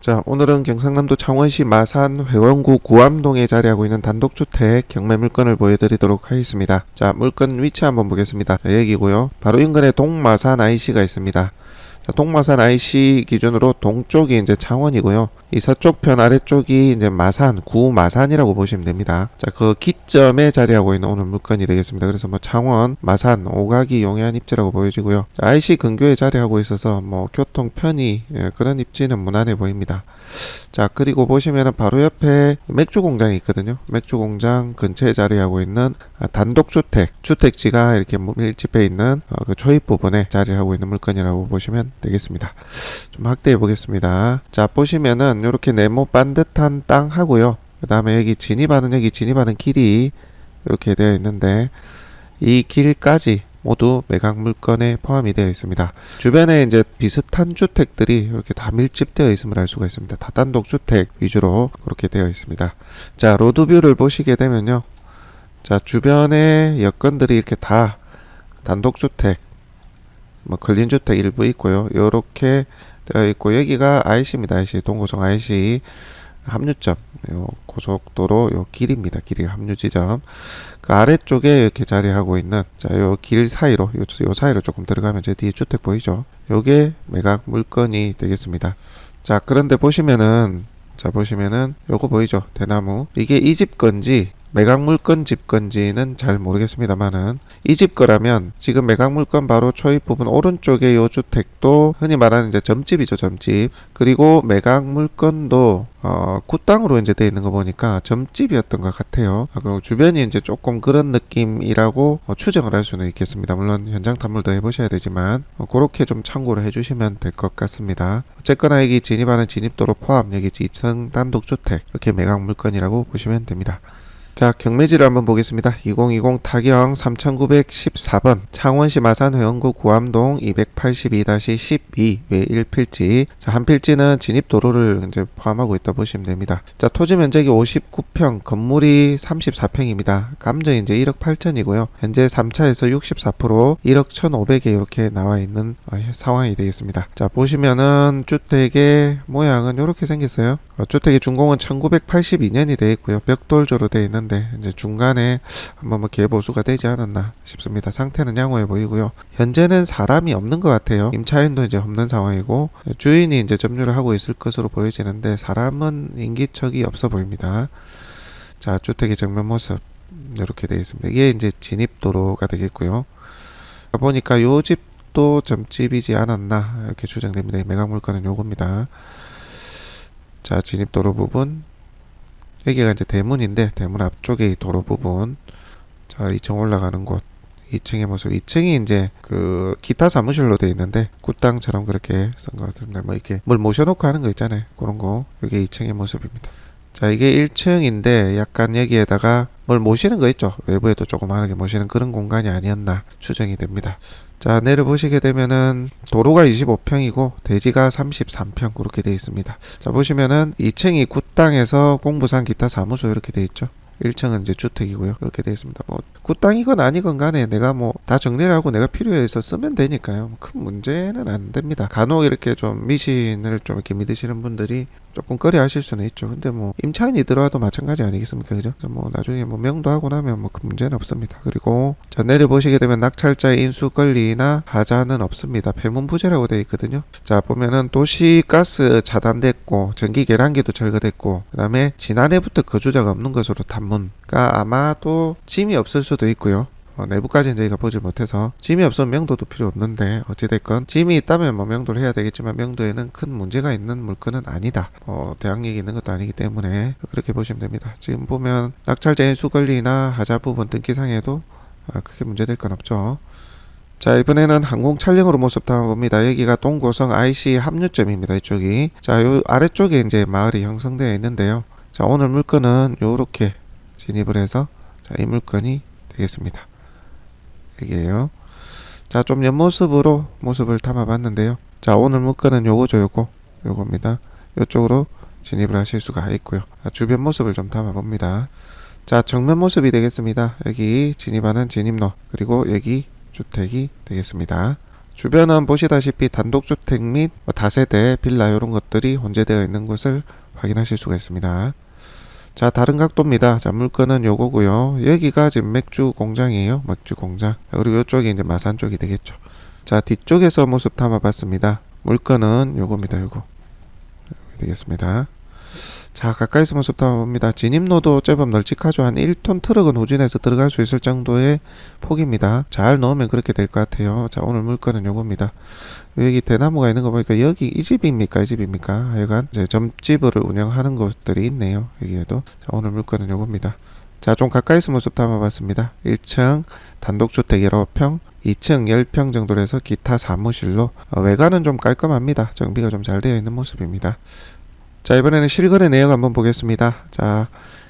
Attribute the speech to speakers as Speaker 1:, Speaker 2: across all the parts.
Speaker 1: 자, 오늘은 경상남도 창원시 마산 회원구 구암동에 자리하고 있는 단독주택 경매 물건을 보여드리도록 하겠습니다. 자, 물건 위치 한번 보겠습니다. 자, 여기고요. 바로 인근에 동마산 IC가 있습니다. 자, 동마산 IC 기준으로 동쪽이 이제 창원이고요. 이 서쪽 편 아래쪽이 이제 마산, 구마산이라고 보시면 됩니다. 자, 그 기점에 자리하고 있는 오늘 물건이 되겠습니다. 그래서 뭐 창원, 마산, 오가기 용해한 입지라고 보여지고요. 자, IC 근교에 자리하고 있어서 뭐 교통 편의 예, 그런 입지는 무난해 보입니다. 자, 그리고 보시면은 바로 옆에 맥주 공장이 있거든요. 맥주 공장 근처에 자리하고 있는 아, 단독주택, 주택지가 이렇게 밀집해 있는 어, 그 초입 부분에 자리하고 있는 물건이라고 보시면 되겠습니다. 좀 확대해 보겠습니다. 자, 보시면은 이렇게 네모 반듯한 땅 하고요. 그 다음에 여기 진입하는 여기 진입하는 길이 이렇게 되어 있는데 이 길까지 모두 매각 물건에 포함이 되어 있습니다. 주변에 이제 비슷한 주택들이 이렇게 다 밀집되어 있음을 알 수가 있습니다. 다단독 주택 위주로 그렇게 되어 있습니다. 자, 로드뷰를 보시게 되면요. 자, 주변에 여건들이 이렇게 다 단독 주택, 뭐 걸린 주택 일부 있고요. 요렇게 되어 있고 여기가 IC입니다. IC 동고성 IC 합류점 요 고속도로 요 길입니다. 길이 합류 지점. 그 아래쪽에 이렇게 자리하고 있는 자요 길 사이로 요, 요 사이로 조금 들어가면 제 뒤에 주택 보이죠? 요게 매각 물건이 되겠습니다. 자 그런데 보시면은 자 보시면은 요거 보이죠? 대나무 이게 이 집 건지 매각 물건 집 건지는 잘 모르겠습니다만은 이 집 거라면 지금 매각 물건 바로 초입 부분 오른쪽에 요 주택도 흔히 말하는 이제 점집이죠 점집. 그리고 매각 물건도 어 굿땅으로 이제 돼 있는 거 보니까 점집이었던 것 같아요. 아, 그 주변이 이제 조금 그런 느낌이라고 어, 추정을 할 수는 있겠습니다. 물론 현장 탐물도 해보셔야 되지만 어, 그렇게 좀 참고를 해주시면 될 것 같습니다. 어쨌거나 여기 진입하는 진입도로 포함 여기 2층 단독 주택 이렇게 매각 물건이라고 보시면 됩니다 자, 경매지를 한번 보겠습니다. 2020 타경 3914번 창원시 마산 회원구 구암동 282-12 외 1필지. 자, 한 필지는 진입 도로를 이제 포함하고 있다 보시면 됩니다. 자, 토지 면적이 59평, 건물이 34평입니다. 감정이 이제 1억 8천이고요. 현재 3차에서 64% 1억 1,500에 이렇게 나와 있는 어, 상황이 되겠습니다. 자, 보시면은 주택의 모양은 이렇게 생겼어요. 어, 주택의 준공은 1982년이 되어 있고요. 벽돌조로 되어 있는 데 이제 중간에 한번 뭐 개보수가 되지 않았나 싶습니다. 상태는 양호해 보이고요. 현재는 사람이 없는 것 같아요. 임차인도 이제 없는 상황이고 주인이 이제 점유를 하고 있을 것으로 보여지는데 사람은 인기척이 없어 보입니다. 자, 주택의 정면 모습 이렇게 되어 있습니다. 이게 이제 진입도로가 되겠고요. 보니까 요 집도 점집이지 않았나 이렇게 추정됩니다. 이 매각 물건은 요겁니다. 자, 진입도로 부분. 여기가 이제 대문인데, 대문 앞쪽에 이 도로 부분. 자, 2층 올라가는 곳. 2층의 모습. 2층이 이제 그 기타 사무실로 돼 있는데, 굿땅처럼 그렇게 쓴 것 같은데, 뭐 이렇게 뭘 모셔놓고 하는 거 있잖아요. 그런 거. 이게 2층의 모습입니다. 자, 이게 1층인데, 약간 여기에다가 뭘 모시는 거 있죠. 외부에도 조그마하게 모시는 그런 공간이 아니었나 추정이 됩니다. 자, 내려보시게 되면은 도로가 25평이고 대지가 33평 그렇게 되어 있습니다. 자, 보시면은 2층이 굿땅에서 공부상 기타 사무소 이렇게 되어 있죠. 1층은 이제 주택이고요. 그렇게 되어 있습니다. 뭐 굿땅이건 아니건 간에 내가 뭐 다 정리를 하고 내가 필요해서 쓰면 되니까요. 뭐큰 문제는 안 됩니다. 간혹 이렇게 좀 미신을 좀 이렇게 믿으시는 분들이 조금 꺼려 하실 수는 있죠. 근데 뭐 임차인이 들어와도 마찬가지 아니겠습니까? 그죠? 뭐 나중에 뭐 명도 하고 나면 뭐 큰 문제는 없습니다. 그리고 자 내려보시게 되면 낙찰자의 인수 권리나 하자는 없습니다. 폐문 부재라고 되어 있거든요. 자 보면은 도시가스 차단됐고 전기 계량기도 철거됐고 그다음에 지난해부터 거주자가 없는 것으로 그러니까 아마도 짐이 없을 수도 있고요. 어, 내부까지는 저희가 보지 못해서 짐이 없으면 명도도 필요 없는데 어찌됐건 짐이 있다면 뭐 명도를 해야 되겠지만 명도에는 큰 문제가 있는 물건은 아니다. 어, 대항 력이 있는 것도 아니기 때문에 그렇게 보시면 됩니다. 지금 보면 낙찰자인 수권리나 하자 부분 등기상에도 아, 크게 문제될 건 없죠. 자 이번에는 항공 촬영으로 모습 담아봅니다. 여기가 동고성 IC 합류점입니다 이쪽이. 자 요 아래쪽에 이제 마을이 형성되어 있는데요. 자 오늘 물건은 요렇게 진입을 해서 자 이 물건이 되겠습니다 여기에요. 자, 좀 옆모습으로 모습을 담아봤는데요. 자, 오늘 물건은 요거죠, 요거. 요겁니다. 요쪽으로 진입을 하실 수가 있고요. 자, 주변 모습을 좀 담아봅니다. 자, 정면 모습이 되겠습니다. 여기 진입하는 진입로, 그리고 여기 주택이 되겠습니다. 주변은 보시다시피 단독주택 및뭐 다세대 빌라 이런 것들이 혼재되어 있는 것을 확인하실 수가 있습니다. 자 다른 각도입니다. 자 물건은 요거고요. 여기가 지금 맥주 공장이에요. 맥주 공장. 그리고 이쪽이 이제 마산 쪽이 되겠죠. 자 뒤쪽에서 모습 담아 봤습니다. 물건은 요겁니다. 요거 되겠습니다. 자 가까이서 모습 담아봅니다. 진입로도 제법 널찍하죠. 한 1톤 트럭은 후진해서 들어갈 수 있을 정도의 폭입니다. 잘 넣으면 그렇게 될 것 같아요. 자 오늘 물건은 요겁니다. 여기 대나무가 있는 거 보니까 여기 이 집입니까 이 집입니까 하여간 이제 점집을 운영하는 곳들이 있네요 여기에도 자 오늘 물건은 요겁니다 자 좀 가까이서 모습 담아봤습니다 1층 단독주택 19평 2층 10평 정도로 해서 기타 사무실로 어, 외관은 좀 깔끔합니다 정비가 좀 잘 되어 있는 모습입니다 자 이번에는 실거래 내역 한번 보겠습니다 자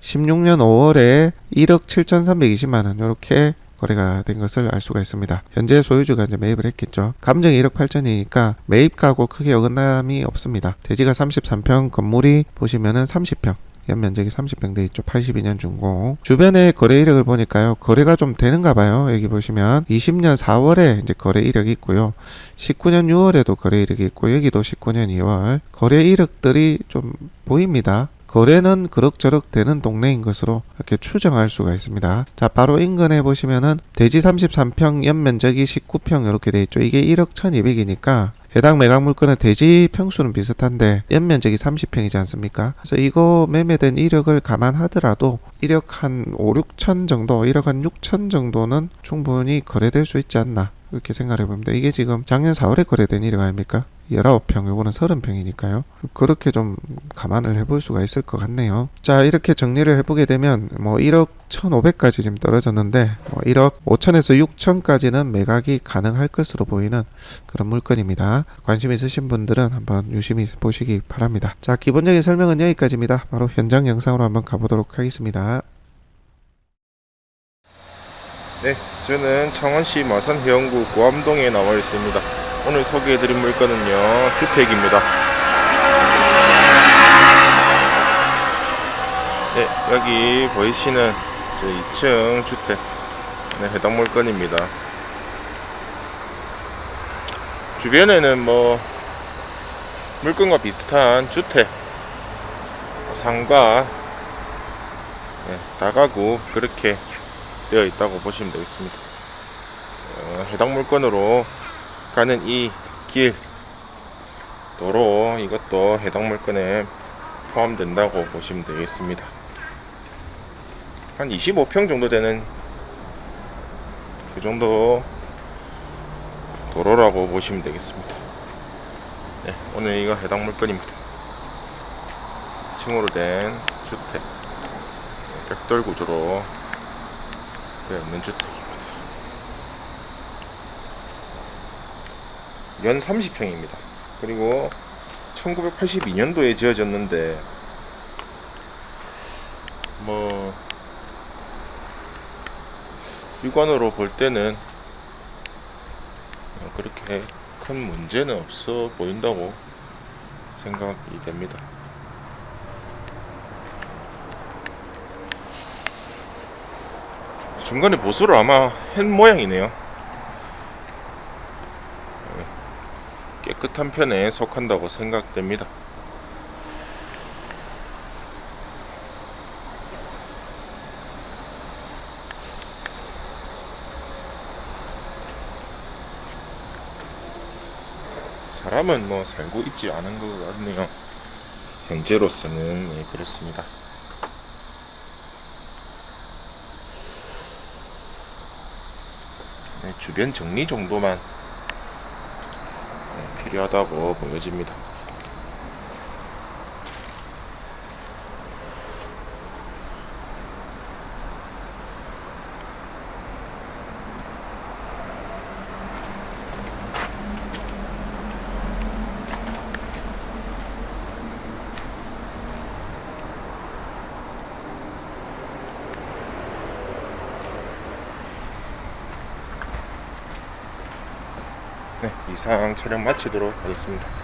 Speaker 1: 16년 5월에 1억 7,320만 원 이렇게 거래가 된 것을 알 수가 있습니다. 현재 소유주가 이제 매입을 했겠죠. 감정이 1억 8천이니까 매입가하고 크게 어긋남이 없습니다. 대지가 33평, 건물이 보시면은 30평. 연면적이 30평 돼 있죠. 82년 준공. 주변에 거래 이력을 보니까요. 거래가 좀 되는가 봐요. 여기 보시면 20년 4월에 이제 거래 이력이 있고요. 19년 6월에도 거래 이력이 있고 여기도 19년 2월 거래 이력들이 좀 보입니다. 거래는 그럭저럭 되는 동네인 것으로 이렇게 추정할 수가 있습니다. 자, 바로 인근에 보시면은 대지 33평, 연면적이 19평 이렇게 돼 있죠. 이게 1억 1200이니까 해당 매각 물건의 대지 평수는 비슷한데 연면적이 30평이지 않습니까? 그래서 이거 매매된 이력을 감안하더라도 1억 한 5, 6천 정도, 1억 한 6천 정도는 충분히 거래될 수 있지 않나 이렇게 생각해 봅니다. 이게 지금 작년 4월에 거래된 이력 아닙니까? 19평, 요거는 30평이니까요. 그렇게 좀 감안을 해볼 수가 있을 것 같네요. 자, 이렇게 정리를 해보게 되면 뭐 1억 1,500까지 지금 떨어졌는데 뭐 1억 5천에서 6천까지는 매각이 가능할 것으로 보이는 그런 물건입니다. 관심 있으신 분들은 한번 유심히 보시기 바랍니다. 자, 기본적인 설명은 여기까지입니다. 바로 현장 영상으로 한번 가보도록 하겠습니다.
Speaker 2: 네, 저는 창원시 마산해운구 고암동에 나와 있습니다. 오늘 소개해드릴 물건은요, 주택입니다. 네, 여기 보이시는 저 2층 주택, 네, 해당 물건입니다. 주변에는 뭐, 물건과 비슷한 주택, 상가, 네, 다가구, 그렇게 되어 있다고 보시면 되겠습니다. 어, 해당 물건으로 가는 이 길, 도로 이것도 해당 물건에 포함된다고 보시면 되겠습니다. 한 25평 정도 되는 그 정도 도로라고 보시면 되겠습니다. 네, 오늘 이거 해당 물건입니다. 층으로 된 주택, 벽돌 구조로 되어 있는 주택입니다. 연 30평입니다. 그리고 1982년도에 지어졌는데 뭐 육안으로 볼 때는 어, 그렇게 큰 문제는 없어 보인다고 생각이 됩니다. 중간에 보수를 아마 한 모양이네요. 네, 깨끗한 편에 속한다고 생각됩니다. 사람은 뭐 살고 있지 않은 것 같네요. 현재로서는 네, 그렇습니다. 네, 주변 정리 정도만 네, 필요하다고 보여집니다. 네, 이상 촬영 마치도록 하겠습니다.